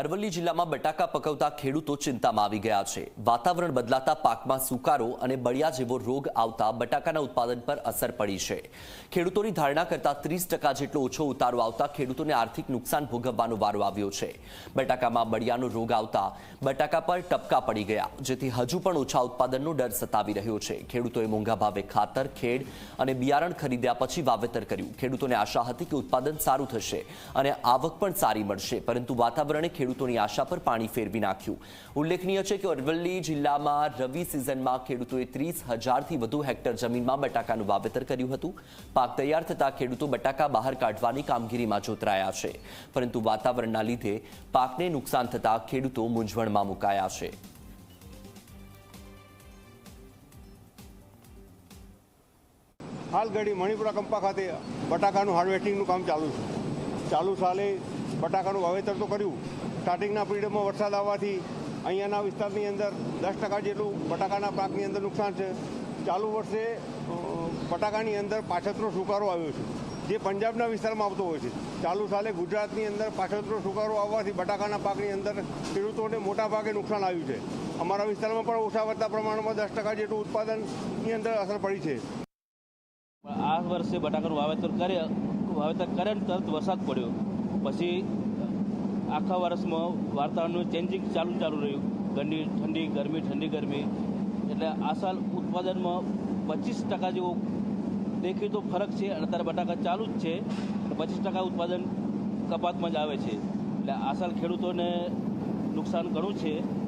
અરવલ્લી જિલ્લામાં બટાકા પકવતા ખેડૂતો ચિંતામાં આવી ગયા છે. વાતાવરણ બદલાતા પાકમાં સુકારો અને બળિયા જેવો રોગ આવતા બટાકાના ઉત્પાદન પર અસર પડી છે. ખેડૂતોની ધારણા કરતા ત્રીસ જેટલો ઓછો ઉતારો આવતા ખેડૂતોને આર્થિક નુકસાન ભોગવવાનો વારો આવ્યો છે. બટાકામાં બળિયાનો રોગ આવતા બટાકા પર ટપકા પડી ગયા, જેથી હજુ પણ ઓછા ઉત્પાદનનો ડર સતાવી રહ્યો છે. ખેડૂતોએ મોંઘા ભાવે ખાતર, ખેડ અને બિયારણ ખરીદ્યા પછી વાવેતર કર્યું. ખેડૂતોને આશા હતી કે ઉત્પાદન સારું થશે અને આવક પણ સારી મળશે, પરંતુ વાતાવરણે ખેડૂતોની આશા પર પાણી ફેરવી નાખ્યું. ઉલ્લેખનીય છે કે અરવલ્લી જિલ્લામાં રવિ સિઝનમાં ખેડૂતોએ ત્રીસ હજારથી વધુ હેક્ટર જમીનમાં બટાકાનું વાવેતર કર્યું હતું. પાક તૈયાર થતાં ખેડૂતો બટાકા બહાર કાઢવાની કામગીરીમાં જોતરાયા છે. પરંતુ વાતાવરણના લીધે પાકને નુકસાન થતાં ખેડૂતો મૂંઝવણમાં મુકાયા છે. હાલ ઘડી મણિપુરા કંપા ખાતે બટાકાનું હાર્વેસ્ટિંગનું કામ ચાલુ છે. ચાલુ સાલે બટાકાનું વાવેતર તો કર્યું સ્ટાર્ટિંગના પીરિયડમાં વરસાદ આવવાથી અહીંયાના વિસ્તારની અંદર દસ ટકા જેટલું બટાકાના પાકની અંદર નુકસાન છે. ચાલુ વર્ષે બટાકાની અંદર પાછતરો સુકારો આવ્યો છે, જે પંજાબના વિસ્તારમાં આવતો હોય છે. ચાલુ સાલે ગુજરાતની અંદર પાછતરો સુકારો આવવાથી બટાકાના પાકની અંદર ખેડૂતોને મોટા ભાગે નુકસાન આવ્યું છે. અમારા વિસ્તારમાં પણ ઓછા વધતા પ્રમાણમાં દસ ટકા જેટલું ઉત્પાદનની અંદર અસર પડી છે. આ વર્ષે બટાકાનું વાવેતર કરે વાવેતર કરે તરત વરસાદ પડ્યો. પછી આખા વર્ષમાં વાતાવરણનું ચેન્જિંગ ચાલુ ચાલુ રહ્યું. ઠંડી ઠંડી, ગરમી ઠંડી, ગરમી. એટલે આ સાલ ઉત્પાદનમાં પચીસ ટકા જેવો દેખીતો ફરક છે અને અત્યારે બટાકા ચાલુ જ છે. પચીસ ટકા ઉત્પાદન કપાતમાં જ આવે છે. એટલે આ સાલ ખેડૂતોને નુકસાન ઘણું છે.